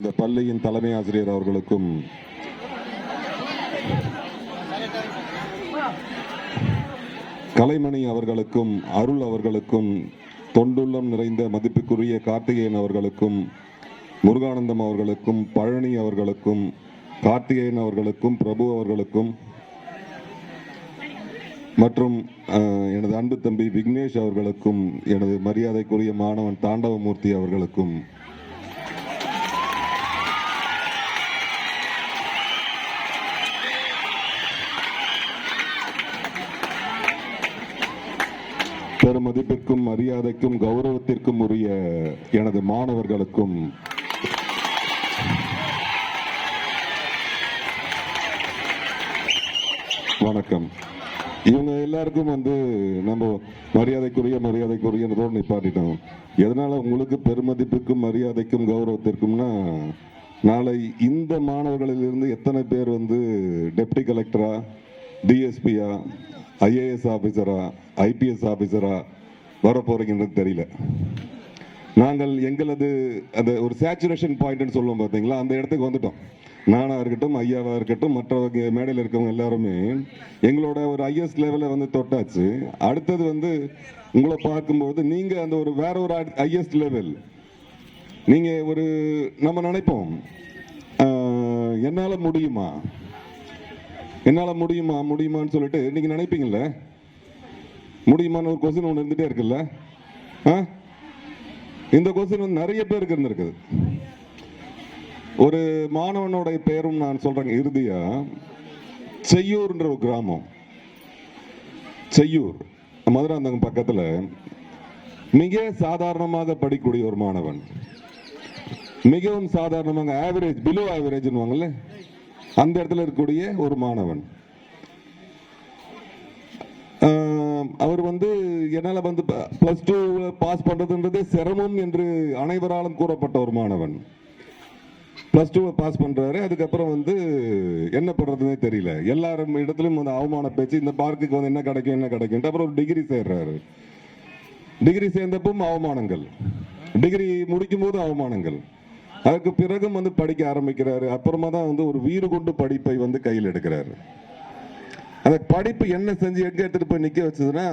இந்த பள்ளியின் தலைமை ஆசிரியர் அவர்களுக்கும் கலைமணி அவர்களுக்கும் அருள் அவர்களுக்கும் தொண்டுள்ளம் நிறைந்த மதிப்புக்குரிய கார்த்திகேயன் அவர்களுக்கும் முருகானந்தம் அவர்களுக்கும் பழனி அவர்களுக்கும் கார்த்திகேயன் அவர்களுக்கும் பிரபு அவர்களுக்கும் மற்றும் எனது அன்பு தம்பி விக்னேஷ் அவர்களுக்கும் எனது மரியாதைக்குரிய மாணவன் தாண்டவமூர்த்தி அவர்களுக்கும் மதிப்பிற்கும் மரியாதைக்கும் கௌரவத்திற்கும் உரிய எனது மாணவர்களுக்கும் வணக்கம். இவங்க எல்லாருக்கும் வந்து நம்ம மரியாதைக்குரிய மரியாதைக்குரிய நிப்பாட்டிட்டோம். எதனால உங்களுக்கு பெருமதிப்புக்கும் மரியாதைக்கும் கௌரவத்திற்கும்னா நாளை இந்த மாணவர்களிலிருந்து எத்தனை பேர் வந்து டெப்டி கலெக்டரா டிஎஸ்பியா ஐஏஎஸ் ஆபீசரா ஐபிஎஸ் ஆபீசரா வரப்போறீங்கன்றது தெரியல. நாங்கள் எங்களது அந்த ஒரு சேச்சுரேஷன் பாயிண்ட்னு சொல்லுவோம் பார்த்தீங்களா? அந்த இடத்துக்கு வந்துட்டோம். நானா இருக்கட்டும் ஐயாவாக இருக்கட்டும் மற்றவங்க மேடையில் இருக்கவங்க எல்லாருமே எங்களோட ஒரு ஐஎஸ் லெவலில் வந்து தொட்டாச்சு. அடுத்தது வந்து உங்களை பார்க்கும்போது நீங்கள் அந்த ஒரு வேற ஒரு ஐஎஸ் லெவல் நீங்கள் ஒரு நம்ம நினைப்போம் என்னால் முடியுமா? என்னால் முடியுமா? முடியுமான்னு சொல்லிட்டு நீங்கள் நினைப்பீங்களே முடியுமான்னு ஒரு கொஸ்டின் ஒன்று இருந்துகிட்டே இருக்குல்ல? ஆ? இந்த கொஸ்டின் வந்து நிறைய பேருக்கு இருந்திருக்குது. ஒரு மாணவனோட பெயரும் நான் சொல்கிறேங்க இறுதியாக செய்யூர்ன்ற ஒரு கிராமம். செய்யூர். மதுராந்தகம் பக்கத்தில் மிக சாதாரணமாக படிக்கக்கூடிய ஒரு மாணவன். மிகவும் சாதாரணமாக ஆவரேஜ் பிலோ ஆவரேஜ்னுவாங்கல்ல அந்த இடத்துல இருக்கக்கூடிய ஒரு மாணவன். அவர் வந்து என்னால் வந்து ப்ளஸ் டூ பாஸ் பண்ணுறதுன்றது சிரமம் என்று அனைவராலும் கூறப்பட்ட ஒரு மாணவன். ப்ளஸ் டூவை பாஸ் பண்ணுறாரு அதுக்கப்புறம் வந்து என்ன பண்ணுறதுனே தெரியல. எல்லாரும் இடத்துலையும் வந்து அவமான பேச்சு இந்த பார்க்குக்கு வந்து என்ன கிடைக்கும் என்ன கிடைக்கும் அப்புறம் ஒரு டிகிரி சேர்றாரு. டிகிரி சேர்ந்தப்பும் அவமானங்கள். டிகிரி முடிக்கும் போது அவமானங்கள். அதுக்கு பிறகும் வந்து படிக்க ஆரம்பிக்கிறாரு. அப்புறமா தான் வந்து ஒரு வீறு கொண்டு படிப்பை வந்து கையில் எடுக்கிறாரு. அந்த படிப்பு என்ன செஞ்சு எங்க எடுத்துட்டு போய் நிக்க வச்சதுன்னா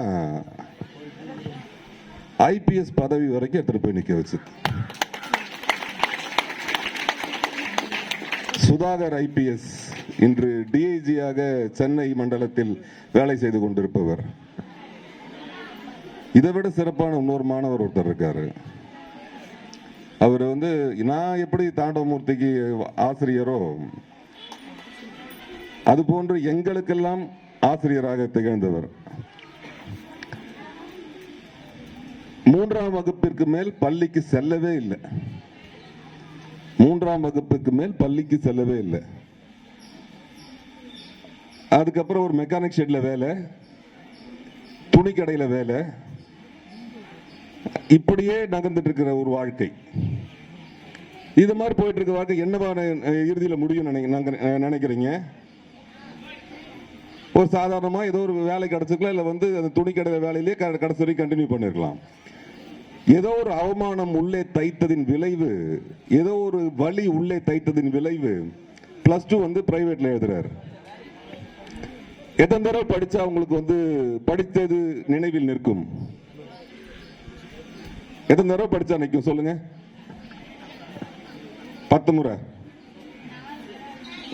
ஐபிஎஸ் பதவி வரைக்கும் எடுத்துட்டு போய் நிக்க வச்சது சுதாகர் ஐபிஎஸ் இன்று டிஐஜியாக சென்னை மண்டலத்தில் வேலை செய்து கொண்டிருப்பவர். இதை விட சிறப்பான இன்னொரு மாணவர் ஒருத்தர் இருக்காரு. அவர் வந்து நான் எப்படி தாண்டவமூர்த்திக்கு ஆசிரியரோ அதுபோன்று எங்களுக்கெல்லாம் ஆசிரியராக திகழ்ந்தவர். மூன்றாம் வகுப்பிற்கு மேல் பள்ளிக்கு செல்லவே இல்லை. மூன்றாம் வகுப்புக்கு மேல் பள்ளிக்கு செல்லவே இல்லை. அதுக்கப்புறம் ஒரு மெக்கானிக் ஷெட்ல வேலை துணி கடையில் வேலை. இப்படியே நகர்ந்துட்டு இருக்கிற ஒரு வாழ்க்கை. இது மாதிரி போயிட்டு இருக்க வாழ்க்கை என்னவா இறுதியில் முடியும் நினை- நினைக்கிறீங்க? ஒரு சாதாரணமாக ஏதோ ஒரு வேலை கிடைச்சிருக்கலாம் இல்லை வந்து அந்த துணி கடை வேலையிலேயே க- கடைசி வரைக்கும் கண்டினியூ பண்ணிருக்கலாம். ஏதோ ஒரு அவமானம் உள்ளே தைத்ததின் விளைவு ஏதோ ஒரு வழி உள்ளே தைத்ததின் விளைவு பிளஸ் டூ வந்து பிரைவேட்ல எழுதுறாரு. எத்தனை தடவை படிச்சா அவங்களுக்கு வந்து படித்தது நினைவில் நிற்கும்? எத்தனை தடவை படிச்சா நிற்கும் சொல்லுங்க? பத்து முறை.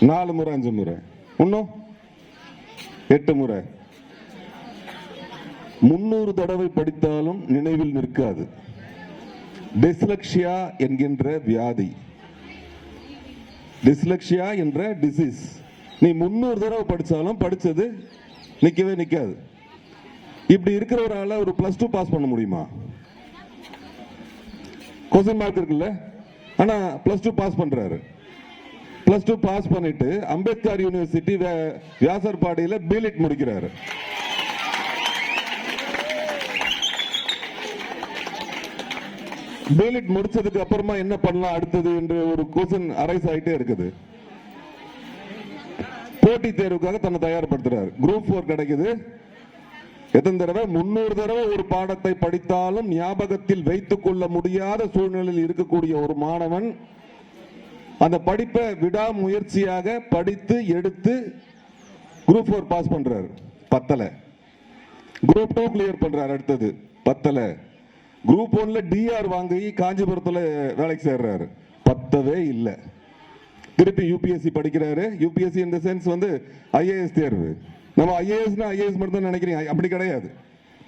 நாலு முறை அஞ்சு முறை. இன்னும் எட்டு முறை. முன்னூறு தடவை படித்தாலும் நினைவில் நிற்காது. டிஸ்லக்ஷியா என்கின்ற வியாதி. டிஸ்லக்ஷியா என்ற டிசீஸ் நீ முன்னூறு தடவை படித்தாலும் படித்தது நிற்கவே நிற்காது இப்படி இருக்கிறவரால ஒரு பிளஸ் டூ பாஸ் பண்ண முடியுமா? கொஸ்டின் மார்க் இருக்குல்ல? ஆனால் பிளஸ் டூ பாஸ் பண்ணுறாரு பிளஸ் டூ பாஸ் பண்ணிட்டு அம்பேத்கர் யூனிவர்சிட்டி வியாசர்பாடியில் பிலிட் முடிக்கிறாரு. பிலிட் முடிச்சதுக்கு அப்புறமா என்ன பண்ணலாம் அடுத்தது என்று ஒரு கொஸ்டின் அரைஸ் ஆகிட்டே இருக்குது. போட்டி தேர்வுக்காக தன்னை தயார்படுத்துறாரு. குரூப் ஃபோர் கிடைக்குது. எத்தனை தடவை? முன்னூறு தடவை ஒரு பாடத்தை படித்தாலும் ஞாபகத்தில் வைத்துக் கொள்ள முடியாத சூழ்நிலையில் இருக்கக்கூடிய ஒரு மாணவன் அந்த படிப்பை விடாமுயற்சியாக படித்து எடுத்து குரூப் ஃபோர் பாஸ் பண்றாரு. பத்தல. குரூப் டூ கிளியர் பண்றாரு அடுத்தது. பத்தல. குரூப் ஒன்ல டிஆர் வாங்கி காஞ்சிபுரத்துல வேலைக்கு சேர்றாரு. பத்தவே இல்லை. திருப்பி யூபிஎஸ்சி படிக்கிறாரு. யூபிஎஸ்சி இந்த சென்ஸ் வந்து ஐஏஎஸ் தேர்வு. நம்ம ஐஏஎஸ்னா ஐஏஎஸ் மட்டும் தான் நினைக்கிறீங்க. அப்படி கிடையாது.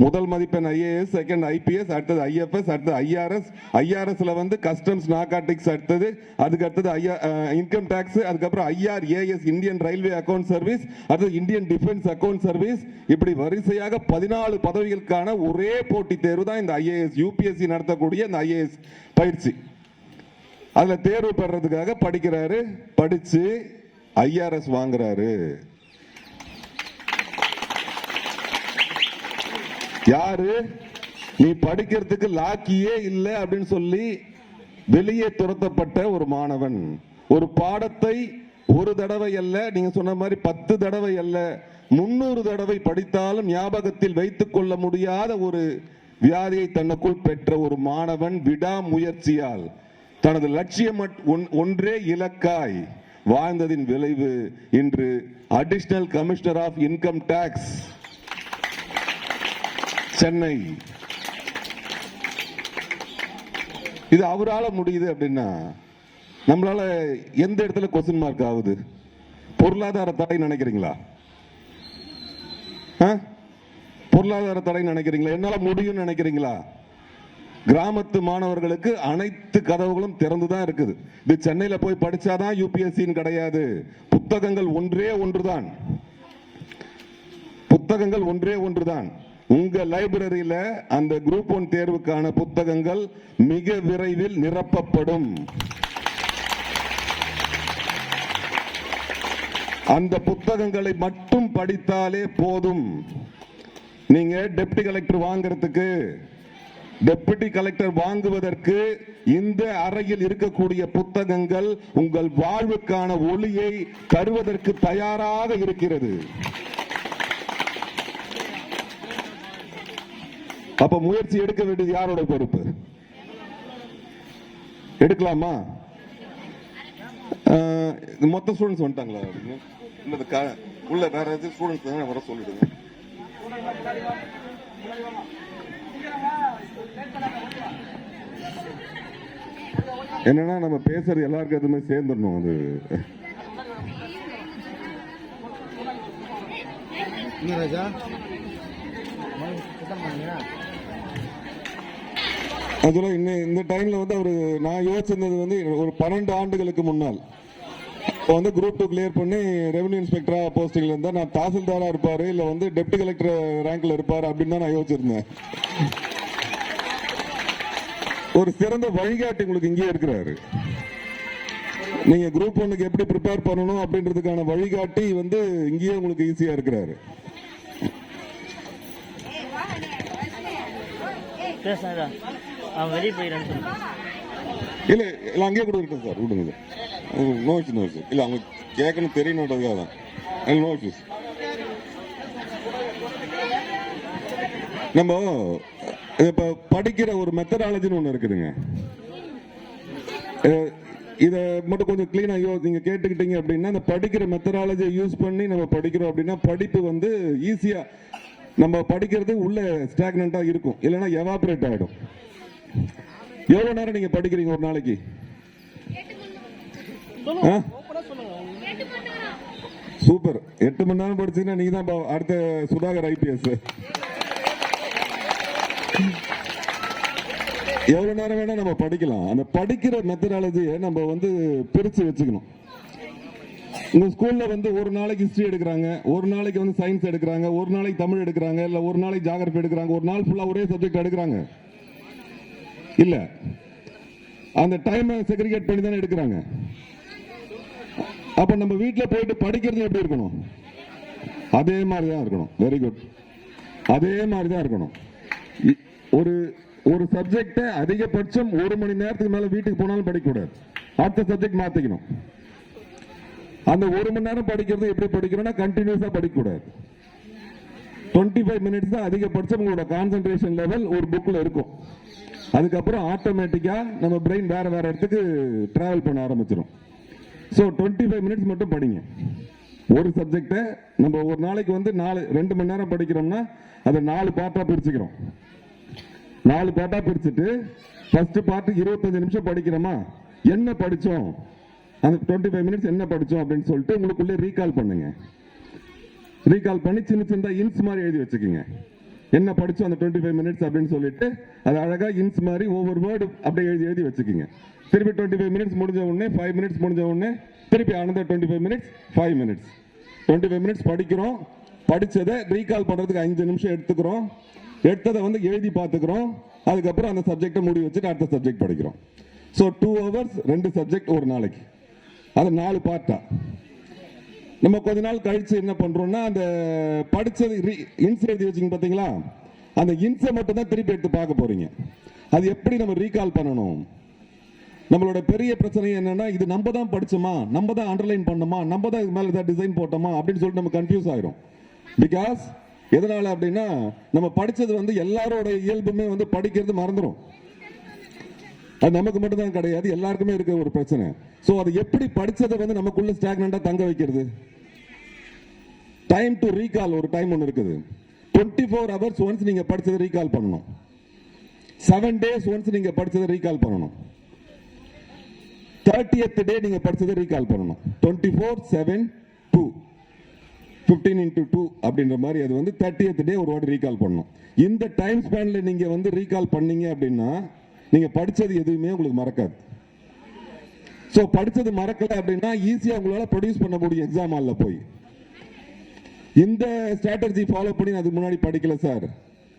முதல் மதிப்பெண் ஐஏஎஸ் செகண்ட் ஐபிஎஸ் அடுத்தது ஐஎஃப்எஸ் அடுத்தது ஐஆர்எஸ் ஐஆர்எஸ்ல வந்து கஸ்டம்ஸ் நாகாட்டிக்ஸ் அடுத்தது அதுக்கு அடுத்தது ஐஆர் இன்கம் டேக்ஸ் அதுக்கப்புறம் IRAS Indian railway account service அடுத்தது இந்தியன் டிஃபென்ஸ் அக்கௌண்ட் சர்வீஸ் இப்படி வரிசையாக பதினாலு பதவிகளுக்கான ஒரே போட்டி தேர்வு தான் இந்த ஐஏஎஸ் யூபிஎஸ்சி நடத்தக்கூடிய இந்த ஐஏஎஸ் பயிற்சி. அதில் தேர்வு பெறதுக்காக படிக்கிறாரு படிச்சு ஐஆர்எஸ் வாங்குறாரு. யாரு? நீ படிக்கிறதுக்கு லாக்கியே இல்லை அப்படின்னு சொல்லி வெளியே துரத்தப்பட்ட ஒரு மாணவன். ஒரு பாடத்தை ஒரு தடவை அல்ல நீங்க சொன்ன மாதிரி பத்து தடவை அல்ல முன்னூறு தடவை படித்தாலும் ஞாபகத்தில் வைத்துக் கொள்ள முடியாத ஒரு வியாதியை தனக்குள் பெற்ற ஒரு மாணவன் விடாமுயற்சியால் தனது லட்சியம் ஒன்- ஒன்றே இலக்காய் வாழ்ந்ததின் விளைவு இன்று additional commissioner of income tax Chennai. இது அவரால் முடியுது அப்படின்னா நம்மளால எந்த இடத்துல கொஸ்டின் மார்க் ஆகுது? பொருளாதார தடை நினைக்கிறீங்களா? ஆ? பொருளாதார தடை நினைக்கிறீங்களா? என்னால் முடியும்னு நினைக்கிறீங்களா? கிராமத்து மாணவர்களுக்கு அனைத்து கதவுகளும் திறந்து தான் இருக்குது. இது சென்னையில் போய் படித்தாதான் யூபிஎஸ்சின்னு கிடையாது. புத்தகங்கள் ஒன்றே ஒன்றுதான். புத்தகங்கள் ஒன்றே ஒன்றுதான். உங்க லைப்ரரியில அந்த குரூப் ஒன் தேர்வுக்கான புத்தகங்கள் மிக விரைவில் நிரப்பப்படும். அந்த புத்தகங்களை மட்டும் படித்தாலே போதும். நீங்க டெப்டி கலெக்டர் வாங்குறதுக்கு டெப்டி கலெக்டர் வாங்குவதற்கு இந்த அறையில் இருக்கக்கூடிய புத்தகங்கள் உங்கள் வாழ்வுக்கான ஒளியை தருவதற்கு தயாராக இருக்கிறது. அப்ப முயற்சி எடுக்க வேண்டியது யாரோட பொறுப்பு? எடுக்கலாமா? மொத்த ஸ்டூடெண்ட்ஸ் வந்துட்டாங்களா? அப்படின்னு உள்ள வேற ஏதாச்சும் ஸ்டூடெண்ட்ஸ் வர சொல்லிடுங்க. என்னன்னா நம்ம பேசுறது எல்லாருக்கும் எதுவுமே சேர்ந்துடணும் அது. என்ன ராஜா? சுத்தம் பண்ணீங்களா இன்னும் இந்த டைம்ல வந்து அவரு நான் யோசிச்சிருந்தது வந்து ஒரு பன்னெண்டு ஆண்டுகளுக்கு முன்னால். இப்போ வந்து குரூப் டூ கிளியர் பண்ணி ரெவன்யூ இன்ஸ்பெக்டரா போஸ்டிங்ல இருந்தா நான் தாசில்தாரா இருப்பாரு இல்ல வந்து டெப்டி கலெக்டர் ரேங்க்ல இருப்பாரு அப்படின்னு தான் நான் யோசிச்சிருந்தேன். ஒரு சிறந்த வழிகாட்டி உங்களுக்கு இங்கே இருக்கிறாரு. நீங்க குரூப் ஒன்னுக்கு எப்படி ப்ரிப்பேர் பண்ணணும் அப்படின்றதுக்கான வழிகாட்டி வந்து இங்கேயே உங்களுக்கு ஈஸியா இருக்கிறாரு. பேசுனதா அவன் வெளியே போயிடான்னு சொல்லுங்க இல்ல இல்ல அங்கேயே கூட இருக்கேன் சார் விடுங்க நோ இஷ்யூ நோ இஷ்யூ இல்ல அவங்க கேட்கணும் தெரியணுன்றதுக்காக தான் நோ இஷ்யூஸ் நம்ம இப்போ படிக்கிற ஒரு மெத்தடாலஜின்னு ஒன்று இருக்குதுங்க. இதை மட்டும் கொஞ்சம் கிளீனா யோ நீங்க கேட்டுக்கிட்டீங்க அப்படின்னா அந்த படிக்கிற மெத்தடாலஜியை யூஸ் பண்ணி நம்ம படிக்கிறோம் அப்படின்னா படிப்பு வந்து ஈஸியாக நம்ம படிக்கிறது உள்ள ஸ்டாக்னண்டா இருக்கும். இல்லைன்னா எவாப்ரேட் ஆகிடும் எவ்வளவு நேரம் நீங்க படிக்கிறீங்க ஒரு நாளைக்கு? ஆ? சூப்பர். எட்டு மணி நேரம் படிச்சீங்கன்னா நீங்க தான் அடுத்த சுதாகர் ஐபிஎஸ். எவ்வளவு நேரம் வேணா நம்ம படிக்கலாம். அந்த படிக்கிற மெத்தடாலஜியை நம்ம வந்து பிரிச்சு வச்சுக்கணும். உங்க ஸ்கூல்ல வந்து ஒரு நாளைக்கு ஹிஸ்டரி எடுக்கிறாங்க ஒரு நாளைக்கு வந்து சயின்ஸ் எடுக்கிறாங்க ஒரு நாளைக்கு தமிழ் எடுக்கிறாங்க இல்ல ஒரு நாளைக்கு ஜாகிரபி எடுக்கிறாங்க ஒரு நாள் ஃபுல்லா ஒரே சப்ஜெக்ட் எடுக்கிறாங்க. இல்ல. அந்த டைமை செக்ரிகேட் பண்ணி தானே எடுக்கிறாங்க. அப்ப நம்ம வீட்டில் போயிட்டு படிக்கிறது எப்படி இருக்கணும்? அதே மாதிரி தான் இருக்கணும். வெரி குட் அதே மாதிரி தான் இருக்கணும் ஒரு ஒரு சப்ஜெக்டை அதிகபட்சம் ஒரு மணி நேரத்துக்கு மேல வீட்டுக்கு போனாலும் படிக்கக்கூடாது. அடுத்த சப்ஜெக்ட் மாத்திக்கணும். அந்த ஒரு மணி நேரம் படிக்கிறது எப்படி படிக்கிறோன்னா கண்டினியூஸா படிக்கக்கூடாது. டுவெண்ட்டி ஃபைவ் மினிட்ஸ் தான் அதிகபட்சம் உங்களோட கான்சென்ட்ரேஷன் லெவல் ஒரு புக்கில் இருக்கும். அதுக்கப்புறம் ஆட்டோமேட்டிக்காக நம்ம பிரெயின் வேறு வேறு இடத்துக்கு ட்ராவல் பண்ண ஆரம்பிச்சிடும் ஸோ டுவெண்ட்டி ஃபைவ் மினிட்ஸ் மட்டும் படிங்க. ஒரு சப்ஜெக்டை நம்ம ஒரு நாளைக்கு வந்து நாலு ரெண்டு மணி நேரம் படிக்கிறோம்னா அதை நாலு பார்ட்டாக பிரிச்சுக்கிறோம். நாலு பார்ட்டாக பிரிச்சுட்டு ஃபஸ்ட்டு பார்ட்டு இருபத்தஞ்சு நிமிஷம் படிக்கிறோமா? என்ன படித்தோம் அந்த டுவெண்ட்டி ஃபைவ் மினிட்ஸ் என்ன படித்தோம் அப்படின்னு சொல்லிட்டு உங்களுக்குள்ளே ரீகால் பண்ணுங்க. ரீகால் பண்ணி சின்ன சின்ன இன்ஸ் மாதிரி எழுதி வச்சுக்கோங்க. என்ன படிச்சோம் அந்த டுவெண்ட்டி ஃபைவ் மினிட்ஸ் அப்படின்னு சொல்லிட்டு அது அழகா இன்ஸ் மாதிரி ஒவ்வொரு வேர்டு அப்படியே எழுதி எழுதி வச்சுக்கோங்க. திருப்பி டுவெண்ட்டி ஃபைவ் மினிட்ஸ் முடிஞ்ச உடனே ஃபைவ் மினிட்ஸ் முடிஞ்ச உடனே திருப்பி another twenty five minutes five minutes twenty five minutes படிக்கிறோம். படித்ததை ரீகால் பண்ணுறதுக்கு அஞ்சு நிமிஷம் எடுத்துக்கிறோம். எடுத்ததை வந்து எழுதி பார்த்துக்கிறோம். அதுக்கப்புறம் அந்த சப்ஜெக்டை முடி வச்சுட்டு அடுத்த சப்ஜெக்ட் படிக்கிறோம். ஸோ டூ ஹவர்ஸ் ரெண்டு சப்ஜெக்ட் ஒரு நாளைக்கு. அது நாலு பார்ட்டா நம்ம கொஞ்ச நாள் கழிச்சு என்ன பண்றோம்னா அந்த படிச்சது இன்ஸ் எழுதி வச்சுங்க பாத்தீங்களா? அந்த இன்ஸை மட்டும் தான் திருப்பி எடுத்து பார்க்க போறீங்க. அது எப்படி நம்ம ரீகால் பண்ணணும்? நம்மளோட பெரிய பிரச்சனை என்னன்னா இது நம்ம தான் படிச்சோமா? நம்ம தான் அண்டர்லைன் பண்ணோமா நம்ம தான் இது மேல ஏதாவது டிசைன் போட்டோமா? அப்படின்னு சொல்லிட்டு நம்ம கன்ஃபியூஸ் ஆயிரும். பிகாஸ் எதனால அப்படின்னா நம்ம படிச்சது வந்து எல்லாரோட இயல்புமே வந்து படிக்கிறது மறந்துடும் அது நமக்கு மட்டும் தான் கிடையாது. எல்லாருக்குமே இருக்க ஒரு பிரச்சனை. ஸோ அது எப்படி படித்ததை வந்து நமக்குள்ள ஸ்டாக்னண்டா தங்க வைக்கிறது? டைம் டு ரீகால் ஒரு டைம் ஒன்று இருக்குது. டுவெண்ட்டி ஃபோர் ஹவர்ஸ் ஒன்ஸ் நீங்கள் படித்ததை ரீகால் பண்ணணும். செவன் டேஸ் ஒன்ஸ் நீங்கள் படித்ததை ரீகால் பண்ணணும். தேர்ட்டியத் டே நீங்கள் படித்ததை ரீகால் பண்ணணும். Twenty four seven two fifteen into two அப்படின்ற மாதிரி அது வந்து தேர்ட்டியத் டே ஒரு வாட்டி ரீகால் பண்ணணும். இந்த டைம் ஸ்பேனில் நீங்கள் வந்து ரீகால் பண்ணீங்க அப்படின்னா நீங்க படிச்சது எதுவுமே உங்களுக்கு மறக்காது. ஸோ படித்தது மறக்கல அப்படின்னா ஈஸியாக உங்களால் ப்ரொடியூஸ் பண்ண முடியும் எக்ஸாம் ஹாலில் போய். இந்த ஸ்ட்ராட்டஜி ஃபாலோ பண்ணி நான் அதுக்கு முன்னாடி படிக்கல சார்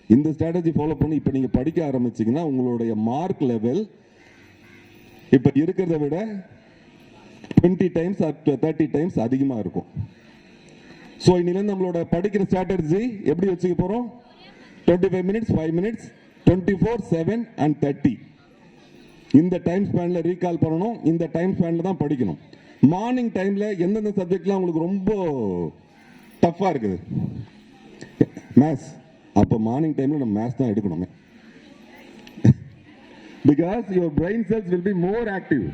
இந்த ஸ்ட்ராட்டஜி ஃபாலோ பண்ணி இப்போ நீங்கள் படிக்க ஆரம்பிச்சீங்கன்னா உங்களுடைய மார்க் லெவல் இப்போ இருக்கிறத விட டுவெண்ட்டி டைம்ஸ் தேர்ட்டி டைம்ஸ் அதிகமாக இருக்கும். ஸோ இன்னிலேருந்து நம்மளோட படிக்கிற ஸ்ட்ராட்டஜி எப்படி வச்சுக்க போகிறோம் twenty five minutes five minutes twenty four seven and thirty இந்த டைம் ஸ்பேனில் ரீகால் பண்ணணும். இந்த டைம் ஸ்பேனில் தான் படிக்கணும். மார்னிங் டைமில் எந்தெந்த சப்ஜெக்ட்லாம் உங்களுக்கு ரொம்ப டஃப்பாக இருக்குது? மேத்ஸ் அப்போ மார்னிங் டைமில் நம்ம மேத்ஸ் தான் எடுக்கணுமே. Because your brain cells will be more active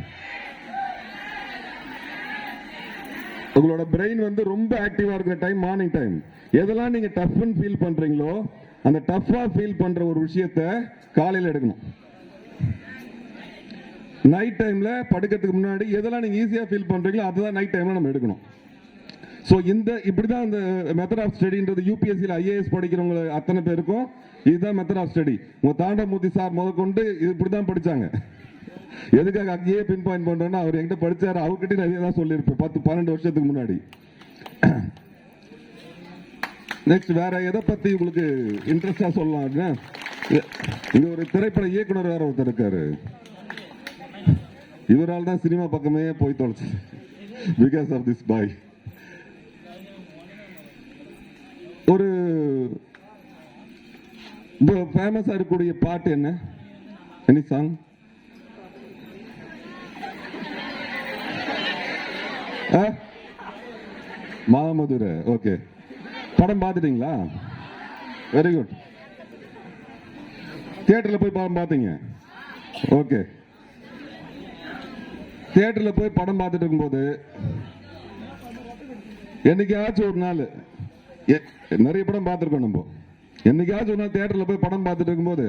உங்களோட பிரெயின் வந்து ரொம்ப ஆக்டிவாக இருக்கிற டைம் மார்னிங் டைம் எதெல்லாம் நீங்கள் டஃப்னு ஃபீல் பண்ணுறீங்களோ அந்த டஃப்பாக ஃபீல் பண்ற ஒரு விஷயத்த காலையில எடுக்கணும். நைட் டைம்ல படுக்கிறதுக்கு முன்னாடி எதெல்லாம் நீங்க ஈஸியா ஃபீல் பண்றீங்களோ அதுதான் நைட் டைம்ல நம்ம எடுக்கணும். ஸோ இந்த இப்படிதான் இந்த மெத்தட் ஆஃப் ஸ்டடின்றது யூபிஎஸ்சியில் ஐஏஎஸ் படிக்கிறவங்க அத்தனை பேருக்கும் இதுதான் மெத்தட் ஆஃப் ஸ்டடி உங்க தாண்டமூர்த்தி சார் முதற்கொண்டு இது இப்படிதான் படிச்சாங்க. எதுக்காக அங்கேயே பின் பாயிண்ட் பண்றோம்னா அவர் எங்கிட்ட படிச்சாரு அவர்கிட்ட நிறைய தான் சொல்லியிருப்பேன். பத்து பன்னெண்டு வருஷத்துக்கு முன்னாடி. நெக்ஸ்ட் வேற எதை பத்தி உங்களுக்கு இன்ட்ரெஸ்டா சொல்லலாம் அப்படின்னா, இங்க ஒரு திரைப்பட இயக்குனர் வேற ஒருத்தர் இருக்காரு. இவரால் தான் சினிமா பக்கமே போய் தொலைச்சு. பிகாஸ் ஆஃப் திஸ் பாய் ஒரு ஃபேமஸா இருக்கக்கூடிய பாட்டு என்ன? Any song மாமதுரை. ஓகே படம் பார்த்துட்டீங்களா? வெரி குட் தியேட்டரில் போய் படம் பார்த்தீங்க? ஓகே தியேட்டரில் போய் படம் பார்த்துட்டு இருக்கும்போது என்னைக்காச்சும் ஒரு நாள் நிறைய படம் பார்த்துருக்கோம் நம்ம. என்னைக்காச்சும் ஒரு நாள் தியேட்டரில் போய் படம் பார்த்துட்டு இருக்கும்போது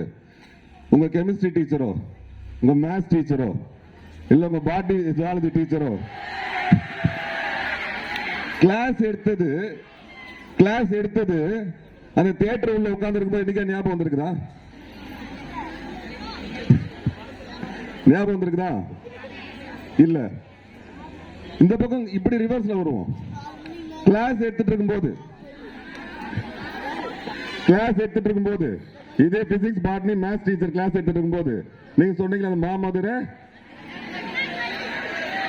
உங்கள் கெமிஸ்ட்ரி டீச்சரோ உங்கள் மேத்ஸ் டீச்சரோ இல்லை உங்கள் பாட்டி ஜுவாலஜி டீச்சரோ கிளாஸ் எடுத்தது கிளாஸ் எடுத்தது அந்த தியேட்டர் உள்ள உட்கார்ந்து இருக்கும்போது என்னைக்கா ஞாபகம் வந்திருக்குதா? ஞாபகம் வந்திருக்குதா? இல்ல. இந்த பக்கம் இப்படி ரிவர்ஸ்ல வருவோம். கிளாஸ் எடுத்துட்டு இருக்கும் போது கிளாஸ் எடுத்துட்டு இருக்கும் போது இதே physics botany maths teacher class எடுத்துட்டு இருக்கும்போது நீங்க சொன்னீங்களா அந்த மாமதுரை?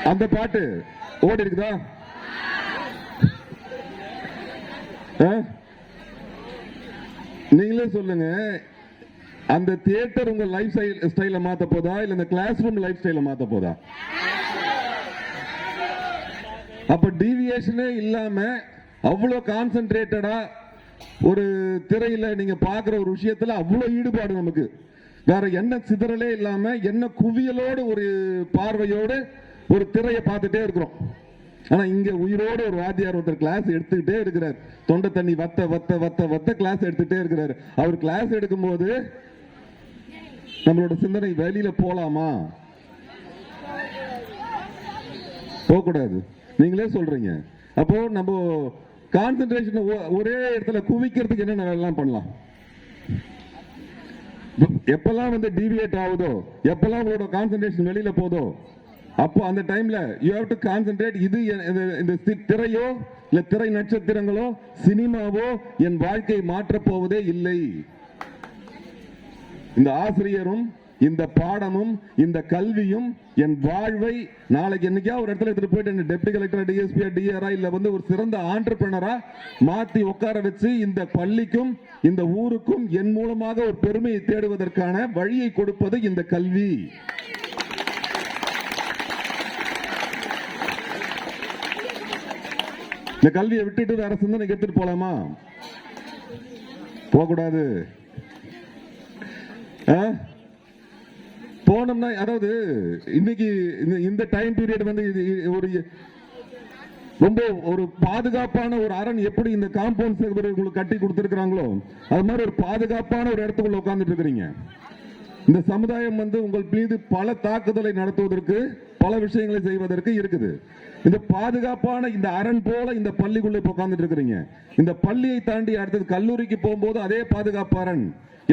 அந்த பாட்டு ஓடி இருக்குதா ஆ? நீங்களே சொல்லுங்க. அந்த தியேட்டர் உங்க லைஃப் ஸ்டைல மாத்த போதா? இல்ல இந்த கிளாஸ் ரூம் லைஃப் ஸ்டைல மாத்த போதா? அப்ப டிவியேஷனே இல்லாம அவ்வளவு கான்சென்ட்ரேட்டடா ஒரு திரையில நீங்க பாக்குற ஒரு விஷயத்துல அவ்வளவு ஈடுபாடு நமக்கு. வேற என்ன சிதறலே இல்லாம என்ன குவியலோடு ஒரு பார்வையோடு ஒரு திரையை பார்த்துட்டே இருக்கிறோம். ஆனா இங்க உயிரோட ஒரு வாத்தியார் ஒருத்தர் கிளாஸ் எடுத்துக்கிட்டே இருக்கிறார். தொண்டை தண்ணி வத்த வத்த வத்த வத்த கிளாஸ் எடுத்துட்டே இருக்கிறார். அவர் கிளாஸ் எடுக்கும்போது நம்மளோட சிந்தனை வெளியில போலாமா? போகக்கூடாது. நீங்களே சொல்றீங்க. அப்போ நம்ம கான்சென்ட்ரேஷன் ஒரே இடத்துல குவிக்கிறதுக்கு என்ன வேலைலாம் பண்ணலாம். எப்பெல்லாம் வந்து டிவியேட் ஆகுதோ எப்பெல்லாம் உங்களோட கான்சென்ட்ரேஷன் வெளியில போதோ அப்போ அந்த டைம்ல யூ ஹேவ் டு கான்சென்ட்ரேட் இது என்- இது- இந்த திரையோ இல்ல திரை நட்சத்திரங்களோ சினிமாவோ என் வாழ்க்கை மாற்றப் போவதே இல்லை. இந்த ஆசிரியரும் இந்த பாடமும் இந்த கல்வியும் என் வாழ்வை நாளைக்கு என்னைக்கா ஒரு இடத்துல எடுத்துட்டு போயிட்டு டெப்டி கலெக்டர் டிஎஸ்பியா டிஆர்ஆ இல்ல வந்து ஒரு சிறந்த ஆண்டர்பிரினரா மாத்தி உட்கார வச்சு இந்த பள்ளிக்கும் இந்த ஊருக்கும் என் மூலமாக ஒரு பெருமையை தேடுவதற்கான வழியை கொடுப்பது இந்த கல்வி. இந்த கல்வியை விட்டுட்டு அரசு சிந்தனைக்கு எடுத்துட்டு போலாமா? போகக்கூடாது. ஆ? போனோம்னா அதாவது இன்னைக்கு இந்த- இந்த டைம் பீரியட் வந்து இது ஒரு ரொம்ப ஒரு பாதுகாப்பான ஒரு அரண் எப்படி இந்த காம்பவுண்ட் உங்களுக்கு கட்டி கொடுத்துருக்குறாங்களோ அது மாதிரி ஒரு பாதுகாப்பான ஒரு இடத்துக்குள்ள உட்காந்துட்டு இருக்கிறீங்க. இந்த சமுதாயம் வந்து உங்கள் மீது பல தாக்குதலை நடத்துவதற்கு பல விஷயங்களை செய்வதற்கு இருக்குது. இந்த பாதுகாப்பான இந்த அரண் போல இந்த பள்ளிக்குள்ளே உட்கார்ந்துட்டு இருக்கிறீங்க இந்த பள்ளியை தாண்டி அடுத்தது கல்லூரிக்கு போகும்போது அதே பாதுகாப்பு அரண்.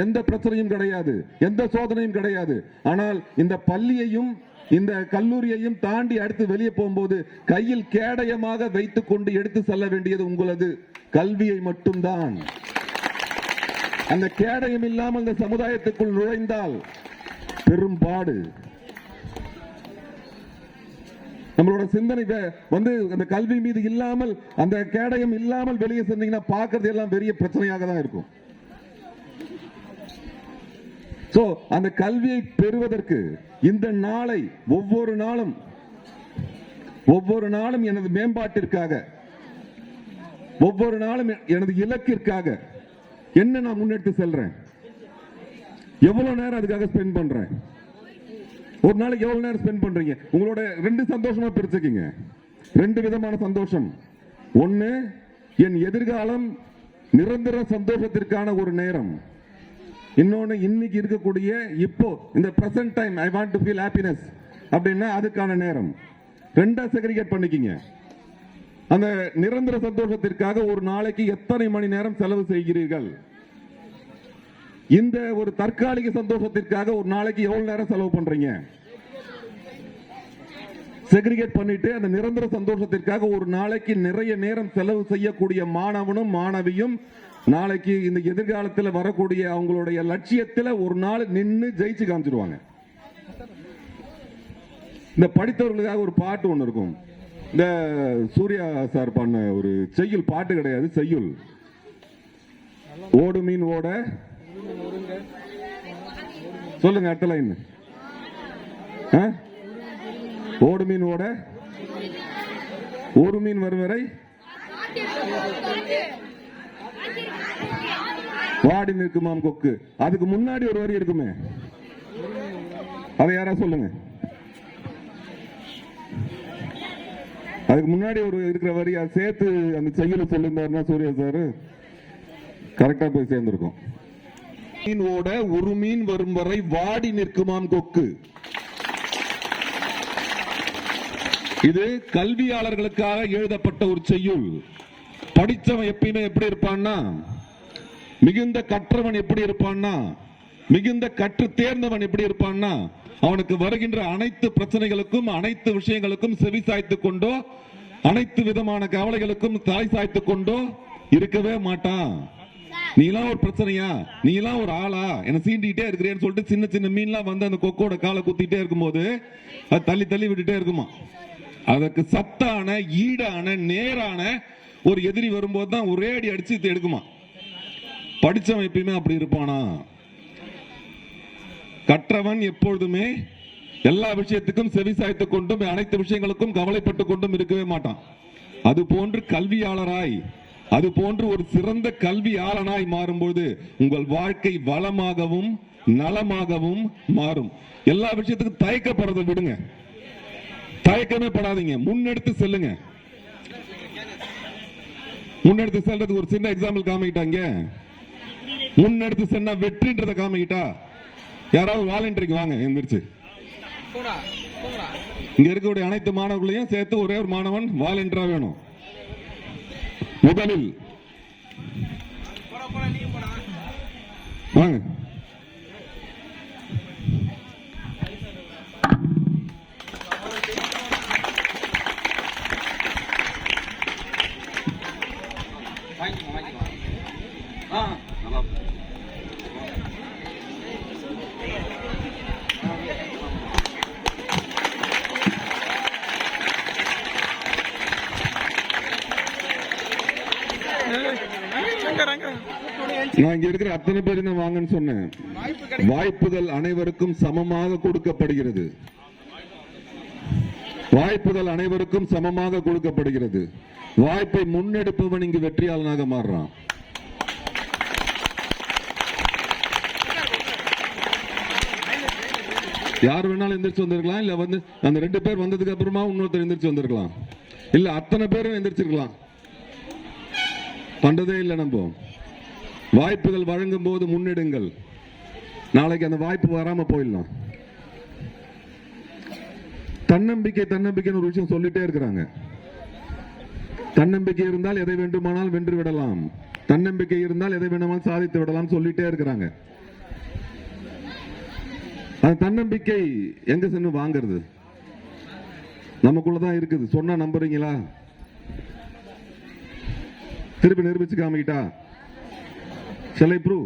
எந்த பிரச்சனையும் கிடையாது. எந்த சோதனையும் கிடையாது. ஆனால் இந்த பள்ளியையும் இந்த கல்லூரியையும் தாண்டி அடுத்து வெளியே போகும்போது கையில் கேடயமாக வைத்துக் கொண்டு எடுத்து செல்ல வேண்டியது உங்களது கல்வியை மட்டும்தான். அந்த கேடயம் இல்லாமல் இந்த சமுதாயத்துக்குள் நுழைந்தால் பெரும்பாடு நம்மளோட சிந்தனை வந்து அந்த கல்வி மீது இல்லாமல் அந்த கேடயம் இல்லாமல் வெளியே சென்றீங்கன்னா பார்க்கறது எல்லாம் பெரிய பிரச்சனையாக தான் இருக்கும். சோ அந்த கல்வியை பெறுவதற்கு இந்த நாளை ஒவ்வொரு நாளும் ஒவ்வொரு நாளும் எனது மேம்பாட்டிற்காக ஒவ்வொரு நாளும் எனது இலக்கிற்காக என்ன நான் முன்னெடுத்து செல்றேன்? எவ்வளவு நேரம் அதுக்காக ஸ்பெண்ட் பண்றேன்? ஒரு நாளைக்கு எவ்வளவு நேரம் ஸ்பெண்ட் பண்றீங்க? உங்களோட ரெண்டு சந்தோஷமா பிரிச்சுக்கீங்க. ரெண்டு விதமான சந்தோஷம். ஒன்னு என் எதிர்காலம் நிரந்தர சந்தோஷத்திற்கான ஒரு நேரம். இன்னொன்னு இன்னைக்கு இருக்கக்கூடிய இப்போ இந்த present time I want to feel happiness அப்படின்னா அதுக்கான நேரம். ரெண்டா செக்ரிகேட் பண்ணிக்கிங்க. அந்த நிரந்தர சந்தோஷத்திற்காக ஒரு நாளைக்கு எத்தனை மணி நேரம் செலவு செய்கிறீர்கள்? இந்த ஒரு தற்காலிக சந்தோஷத்திற்காக ஒரு நாளைக்கு எவ்வளவு நேரம் செலவு பண்றீங்க? செக்ரிகேட் பண்ணிட்டு அந்த நிரந்தர சந்தோஷத்திற்காக ஒரு நாளைக்கு நிறைய நேரம் செலவு செய்யக்கூடிய மாணவனும் மாணவியும் நாளைக்கு இந்த எதிர்காலத்தில் வரக்கூடிய அவங்களுடைய லட்சியத்தில் ஒரு நாள் நின்று ஜெயிச்சு காமிச்சிருவாங்க. இந்த படித்தவர்களுக்காக ஒரு பாட்டு ஒன்று இருக்கும். இந்த சூர்யா சார் பண்ண ஒரு செய்யுள் பாட்டு கிடையாது செய்யுள். ஓடு மீன் ஓட சொல்லுங்க அடுத்த லைன் ஓடு மீன் ஓட? ஒரு மீன் வரும் வரை வாடி நிற்குமாம் கொக்கு. அதுக்கு முன்னாடி ஒரு வரி இருக்குமே. அதை யாரா சொல்லுங்க? அதுக்கு முன்னாடி ஒரு இருக்கிற வரி அதை சேர்த்து அந்த செய்யல சொல்லியிருந்தாருன்னா சூர்யா சார் கரெக்டாக போய் சேர்ந்துருக்கோம். மீன் ஓட ஒரு மீன் வரும் வரை வாடி நிற்குமாம் கொக்கு. இது கல்வியாளர்களுக்காக எழுதப்பட்ட ஒரு செய்யுள். படித்தவன் எப்பயுமே எப்படி இருப்பான்னா மிகுந்த கற்றவன் எப்படி இருப்பான்னா மிகுந்த கற்று தேர்ந்தவன் எப்படி இருப்பான்னா அவனுக்கு வருகின்ற அனைத்து பிரச்சனைகளுக்கும் அனைத்து விஷயங்களுக்கும் செவி சாய்த்து கொண்டோ அனைத்து விதமான கவலைகளுக்கும் தலை சாய்த்து கொண்டோ இருக்கவே மாட்டான். நீலாம் ஒரு பிரச்சனையா? நீலாம் ஒரு ஆளா? என்ன சீண்டிக்கிட்டே இருக்கிறேன்னு சொல்லிட்டு சின்ன சின்ன மீன்லாம் வந்து அந்த கொக்கோட காலை குத்திட்டே இருக்கும்போது அது தள்ளி தள்ளி விட்டுட்டே இருக்குமா? அதற்கு சத்தான ஈடான நேரான ஒரு எதிரி வரும்போது தான் ஒரே அடி அடிச்சு எடுக்குமா? படிச்சவன் எப்பயுமே அப்படி இருப்பானா? கற்றவன் எப்பொழுதுமே எல்லா விஷயத்துக்கும் செவி சாய்த்து கொண்டும் அனைத்து விஷயங்களுக்கும் கவலைப்பட்டு கொண்டும் இருக்கவே மாட்டான். அது போன்று கல்வியாளராய் அது போன்று ஒரு சிறந்த கல்வியாளனாய் மாறும்போது உங்கள் வாழ்க்கை வளமாகவும் நலமாகவும் மாறும். எல்லா விஷயத்துக்கும் தயக்கப்படுறதை விடுங்க. தயக்கமே படாதீங்க. முன்னெடுத்து செல்லுங்க. முன்னெடுத்து செல்றதுக்கு ஒரு சின்ன எக்ஸாம்பிள் காமிக்கிட்டாங்க. முன்னெடுத்து சென்னா வெற்றின்றதை காமிக்கிட்டா? யாராவது வாலண்டரிக்கு வாங்க எந்திரிச்சு. இங்க இருக்கக்கூடிய அனைத்து மாணவர்களையும் சேர்த்து ஒரே ஒரு மாணவன் வாலண்டியரா வேணும். முதலில் வாங்க. இருக்கிற அத்தனை பேரும் தான் வாங்கன்னு சொன்னேன். வாய்ப்புகள் அனைவருக்கும் சமமாக கொடுக்கப்படுகிறது. வாய்ப்புகள் அனைவருக்கும் சமமாக கொடுக்கப்படுகிறது. வாய்ப்பை முன்னெடுப்பவன் இங்கு வெற்றியாளனாக மாறுறான். யார் வேணாலும் எந்திரிச்சு வந்திருக்கலாம். இல்ல வந்து அந்த ரெண்டு பேர் வந்ததுக்கு அப்புறமா இன்னொருத்தர் எந்திரிச்சு வந்திருக்கலாம். இல்ல அத்தனை பேரும் எந்திரிச்சிருக்கலாம். பண்றதே இல்லை நம்ம. வாய்ப்புகள் வழங்கும் போது முன்னெடுங்கள். நாளைக்கு அந்த வாய்ப்பு வராம போயிடலாம். தன்னம்பிக்கை தன்னம்பிக்கைன்னு ஒரு விஷயம் சொல்லிட்டே இருக்கிறாங்க. தன்னம்பிக்கை இருந்தால் எதை வேண்டுமானால் வென்று விடலாம். தன்னம்பிக்கை இருந்தால் எதை வேண்டுமானால் சாதித்து விடலாம் சொல்லிட்டே இருக்கிறாங்க. அந்த தன்னம்பிக்கை எங்க சென்று வாங்கிறது? நமக்குள்ளதான் இருக்குது. சொன்னா நம்புறீங்களா? திருப்பி நிரூபிச்சு காமிக்கிட்டா shall ப்ரூ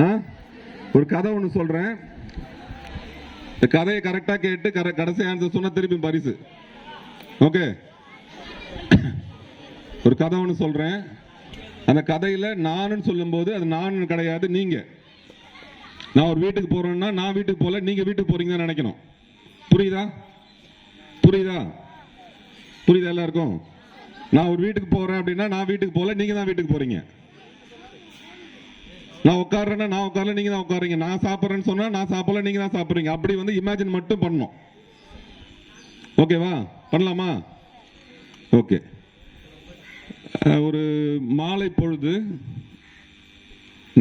ஆ ஒரு கதை ஒன்று சொல்கிறேன் இந்த கதையை கரெக்டாக கேட்டு கர- கடைசி ஆன்சர் சொன்னால் திருப்பி பரிசு. ஓகே ஒரு கதை ஒன்று சொல்கிறேன் அந்த கதையில் நானுன்னு சொல்லும்போது அது நான் கிடையாது நீங்கள் நான் ஒரு வீட்டுக்கு போகிறேன்னா நான் வீட்டுக்கு போகல நீங்கள் வீட்டுக்கு போகிறீங்கன்னு நினைக்கணும். புரியுதா? புரியுதா? புரியுதா எல்லாருக்கும்? நான் ஒரு வீட்டுக்கு போகிறேன் அப்படின்னா நான் வீட்டுக்கு போகல நீங்கள் தான் வீட்டுக்கு போகிறீங்க நான் உட்கார்றேன்னா நான் உட்காரல நீங்க தான் உட்காருங்க நான் சாப்பிட்றேன்னு சொன்னா நான் சாப்பிடல நீங்க தான் சாப்பிடுறீங்க. அப்படி வந்து இமேஜின் மட்டும் பண்ணணும். ஓகேவா பண்ணலாமா? ஓகே ஒரு மாலை பொழுது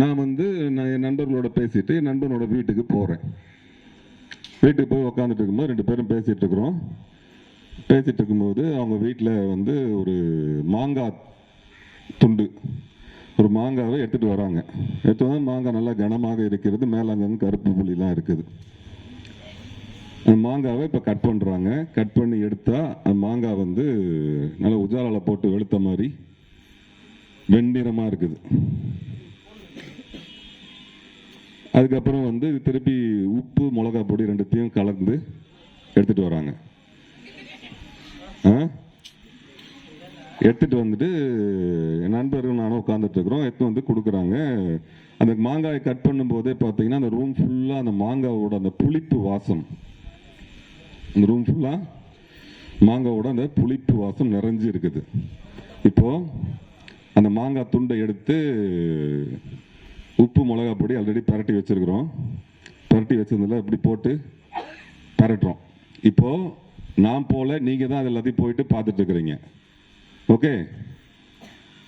நான் வந்து நான் என் நண்பர்களோட பேசிட்டு என் நண்பனோட வீட்டுக்கு போறேன். வீட்டுக்கு போய் உட்காந்துட்டு இருக்கும்போது ரெண்டு பேரும் பேசிட்டு இருக்கிறோம். பேசிட்டு இருக்கும்போது அவங்க வீட்டில் வந்து ஒரு மாங்காய் துண்டு ஒரு மாங்காவை எடுத்துகிட்டு வராங்க. எடுத்து வந்து மாங்காய் நல்லா கனமாக இருக்கிறது மேலே அங்கங்க கருப்பு புள்ளிலாம் இருக்குது. அந்த மாங்காவை இப்போ கட் பண்ணுறாங்க கட் பண்ணி எடுத்தால் அந்த மாங்காய் வந்து நல்லா உஜாலால் போட்டு வெளுத்த மாதிரி வெண்ணிறமாக இருக்குது. அதுக்கப்புறம் வந்து திருப்பி உப்பு மிளகாய் பொடி ரெண்டுத்தையும் கலந்து எடுத்துகிட்டு வராங்க. ஆ? எடுத்துட்டு வந்துட்டு என் நண்பர்கள் நானும் உட்காந்துட்ருக்குறோம் எடுத்து வந்து கொடுக்குறாங்க. அந்த மாங்காயை கட் பண்ணும்போதே பார்த்தீங்கன்னா அந்த ரூம் ஃபுல்லாக அந்த மாங்காவோட அந்த புளிப்பு வாசம். அந்த ரூம் ஃபுல்லாக மாங்காவோட அந்த புளிப்பு வாசம் நிறைஞ்சு இருக்குது இப்போது அந்த மாங்காய் துண்டை எடுத்து உப்பு மிளகா பொடி ஆல்ரெடி பரட்டி வச்சுருக்குறோம். பரட்டி வச்சதில் இப்படி போட்டு பரட்டுறோம். இப்போது நான் போல நீங்கள் தான் அது எல்லாத்தையும் போயிட்டு பார்த்துட்டு இருக்கிறீங்க. ஓகே.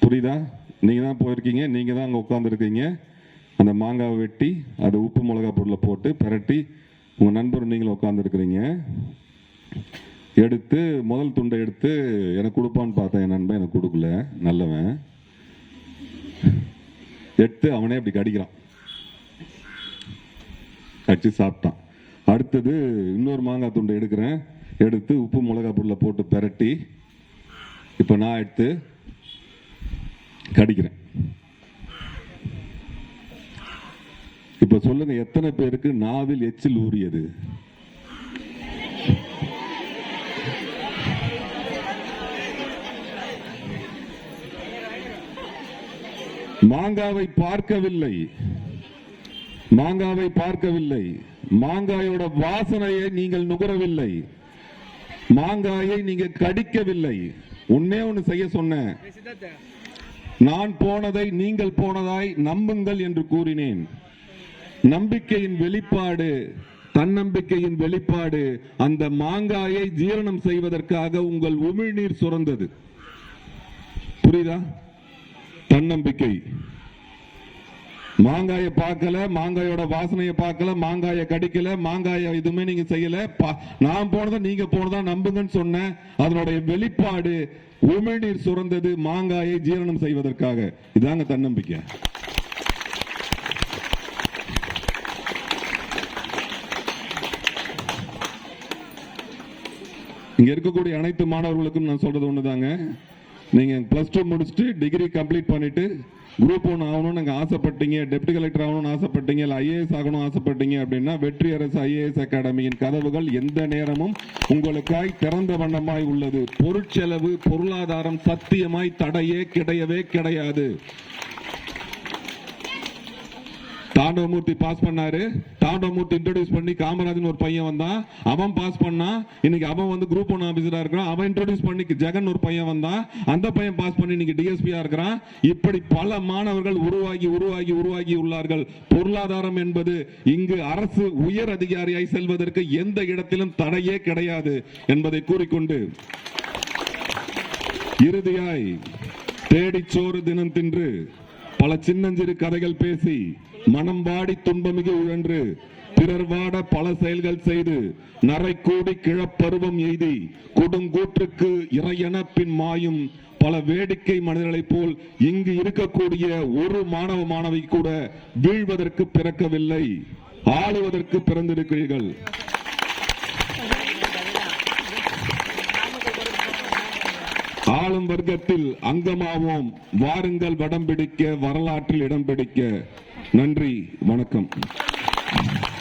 புரியுதா? நீங்கள் தான் போயிருக்கீங்க நீங்கள் தான் அங்கே உட்காந்துருக்கீங்க அந்த மாங்காவை வெட்டி அதை உப்பு மிளகாய் பொருளை போட்டு பரட்டி உங்கள் நண்பர் நீங்களும் உட்காந்துருக்குறீங்க எடுத்து முதல் துண்டை எடுத்து எனக்கு கொடுப்பான்னு பார்த்தேன். என் நண்பன் எனக்கு கொடுக்கல. நல்லவன். எடுத்து அவனே அப்படி கடிக்கிறான். கடிச்சு சாப்பிட்டான். அடுத்தது இன்னொரு மாங்காய் துண்டை எடுக்கிறேன். எடுத்து உப்பு மிளகாய் பொருளை போட்டு பெரட்டி இப்போ நான் எடுத்து கடிக்கிறேன். இப்போ சொல்லுங்க எத்தனை பேருக்கு நாவில் எச்சில் ஊறியது? மாங்காவை பார்க்கவில்லை. மாங்காவை பார்க்கவில்லை. மாங்காயோட வாசனையை நீங்கள் நுகரவில்லை. மாங்காயை நீங்க கடிக்கவில்லை. உன்னே ஒன்னு செய்ய சொன்னேன். நான் போனதை நீங்கள் போனதாய் நம்புங்கள் என்று கூறினேன். நம்பிக்கையின் வெளிப்பாடு தன்னம்பிக்கையின் வெளிப்பாடு அந்த மாங்காயை ஜீரணம் செய்வதற்காக உங்கள் உமிழ்நீர் சுரந்தது. புரியுதா? தன்னம்பிக்கை. மாங்காயை பார்க்கல மாங்காயோட வாசனையை பார்க்கல மாங்காயை கடிக்கல மாங்காயை எதுவுமே நீங்க செய்யல. பா- நான் போனதை நீங்க போனதா நம்புங்கன்னு சொன்னேன். அதனுடைய வெளிப்பாடு உமிழ்நீர் சுரந்தது மாங்காயை ஜீரணம் செய்வதற்காக. இதாங்க தன்னம்பிக்கை. இங்க இருக்கக்கூடிய அனைத்து மாணவர்களுக்கும் நான் சொல்றது ஒண்ணுதாங்க. நீங்கள் ப்ளஸ் டூ முடிச்சுட்டு டிகிரி கம்ப்ளீட் பண்ணிவிட்டு குரூப் ஒன் ஆகணும்னு நீங்கள் ஆசைப்பட்டீங்க டெப்டி கலெக்டர் ஆகணும்னு ஆசைப்பட்டீங்க இல்லை ஐஏஎஸ் ஆகணும் ஆசைப்பட்டீங்க அப்படின்னா வெற்றி அரசு ஐஏஎஸ் அகாடமியின் கதவுகள் எந்த நேரமும் உங்களுக்காய் திறந்த வண்ணமாய் உள்ளது. பொருட்செலவு பொருளாதாரம் சத்தியமாய் தடையே கிடையவே கிடையாது. தாண்டவமூர்த்தி பாஸ் பண்ணாரு. தாண்டவமூர்த்தி இன்ட்ரோடியூஸ் பண்ணி காமராஜன் ஒரு பையன் வந்தான். அவன் பாஸ் பண்ணா. இன்னைக்கு அவன் வந்து குரூப் ஒன் ஆபீசரா இருக்கிறான். அவன் இன்ட்ரோடியூஸ் பண்ணி ஜெகன் ஒரு பையன் வந்தான். அந்த பையன் பாஸ் பண்ணி இன்னைக்கு டிஎஸ்பியா இருக்கிறான். இப்படி பல மாணவர்கள் உருவாகி உருவாகி உருவாகி உள்ளார்கள். பொருளாதாரம் என்பது இங்கு அரசு உயர் அதிகாரியாய் செல்வதற்கு எந்த இடத்திலும் தடையே கிடையாது என்பதை கூறிக்கொண்டு இறுதியாய் தேடிச் சோறு தினம் தின்று பல சின்னஞ்சிறு கதைகள் பேசி மனம் வாடி துன்பமிகு உழன்று பிறர் வாட பல செயல்கள் செய்து நரை கூடி கிழப்பருவம் எய்தி கொடுங்கூற்றுக்கு இறையென பின் மாயும் பல வேடிக்கை மனிதர்களைப் போல் இங்கு இருக்கக்கூடிய ஒரு மாணவ மாணவி கூட வீழ்வதற்கு பிறக்கவில்லை. ஆளுவதற்கு பிறந்திருக்கிறீர்கள். ஆளும் வர்க்கத்தில் அங்கமாவோம். வாருங்கள் வடம் பிடிக்க வரலாற்றில் இடம் பிடிக்க. நன்றி வணக்கம்.